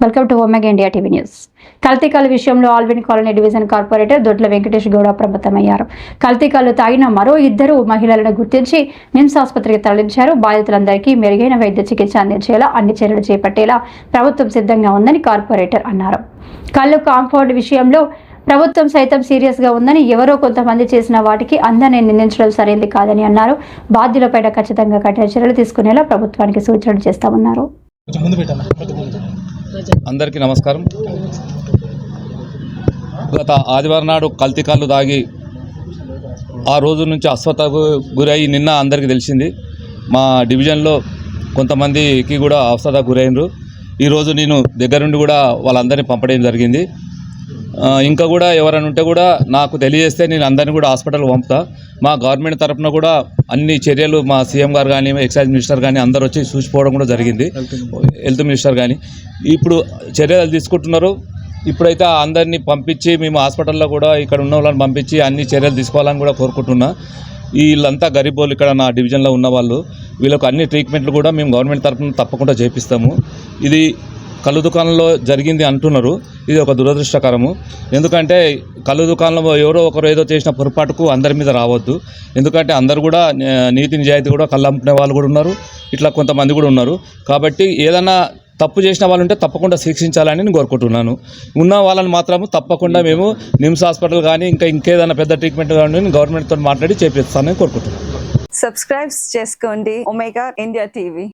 Welcome to Omega India TV news కల్తీకాలు విషయంలో Alwyn colony division corporator Dodla Venkatesh Gowda ప్రమత్తమయ్యారు కల్తీకాలు తాగిన మరో ఇద్దరు మహిళలను గుర్తించి నిమ్స్ ఆసుపత్రికి తరలించారు. బాధితులందరికీ మెరుగైన వైద్య చికిత్స అందించేలా అన్ని చర్యలు చేపట్టేలా ప్రభుత్వం సిద్ధంగా ఉందని కార్పొరేటర్ అన్నారు. కళ్ళు కాంపౌండ్ విషయంలో ప్రభుత్వం సైతం సీరియస్గా ఉందని ఎవరో కొంతమంది చేసిన వాటికి అందరినీ నిందించడం సరైనది కాదని అన్నారు. బాధ్యులపైన ఖచ్చితంగా కఠిన చర్యలు తీసుకునేలా ప్రభుత్వానికి సూచనలు చేస్తామన్నారు అందరికీ నమస్కారం. గత ఆదివారం నాడు కల్తీకాళ్ళు తాగి ఆ రోజు నుంచి అస్వతకు గురై నిన్న అందరికీ తెలిసింది. మా డివిజన్లో కొంతమందికి కూడా అస్వతకు గురైనరు ఈరోజు నేను దగ్గరుండి కూడా వాళ్ళందరినీ పంపడం జరిగింది. ఇంకా కూడా ఎవరైనా ఉంటే కూడా నాకు తెలియజేస్తే నేను అందరినీ కూడా హాస్పిటల్ పంపుతా. మా గవర్నమెంట్ తరఫున కూడా అన్ని చర్యలు మా సీఎం గారు కానీ ఎక్సైజ్ మినిస్టర్ కానీ అందరు వచ్చి చూసిపోవడం కూడా జరిగింది. హెల్త్ మినిస్టర్ కానీ ఇప్పుడు చర్యలు తీసుకుంటున్నారు. ఇప్పుడైతే అందరినీ పంపించి మేము హాస్పిటల్లో కూడా ఇక్కడ ఉన్న వాళ్ళని పంపించి అన్ని చర్యలు తీసుకోవాలని కూడా కోరుకుంటున్నా. వీళ్ళంతా గరీబ్ వాళ్ళు ఇక్కడ నా డివిజన్లో ఉన్న వాళ్ళు. వీళ్ళకు అన్ని ట్రీట్మెంట్లు కూడా మేము గవర్నమెంట్ తరఫున తప్పకుండా చేపిస్తాము. ఇది కళ్ళు దుకాణంలో జరిగింది అంటున్నారు. ఇది ఒక దురదృష్టకరము. ఎందుకంటే కళ్ళు దుకాణంలో ఎవరో ఒకరు ఏదో చేసిన పొరపాటుకు అందరి మీద రావద్దు. ఎందుకంటే అందరు కూడా నీతి నిజాయితీ కూడా కళ్ళు అమ్ముకునే వాళ్ళు కూడా ఉన్నారు. ఇట్లా కొంతమంది కూడా ఉన్నారు. కాబట్టి ఏదైనా తప్పు చేసిన వాళ్ళు ఉంటే తప్పకుండా శిక్షించాలని నేను కోరుకుంటున్నాను. ఉన్న వాళ్ళని మాత్రము తప్పకుండా మేము నిమ్స్ హాస్పిటల్ కానీ ఇంకా ఇంకేదైనా పెద్ద ట్రీట్మెంట్ కానీ గవర్నమెంట్తో మాట్లాడి చేపిస్తానని కోరుకుంటున్నాను. సబ్స్క్రైబ్ చేసుకోండి. Omega India TV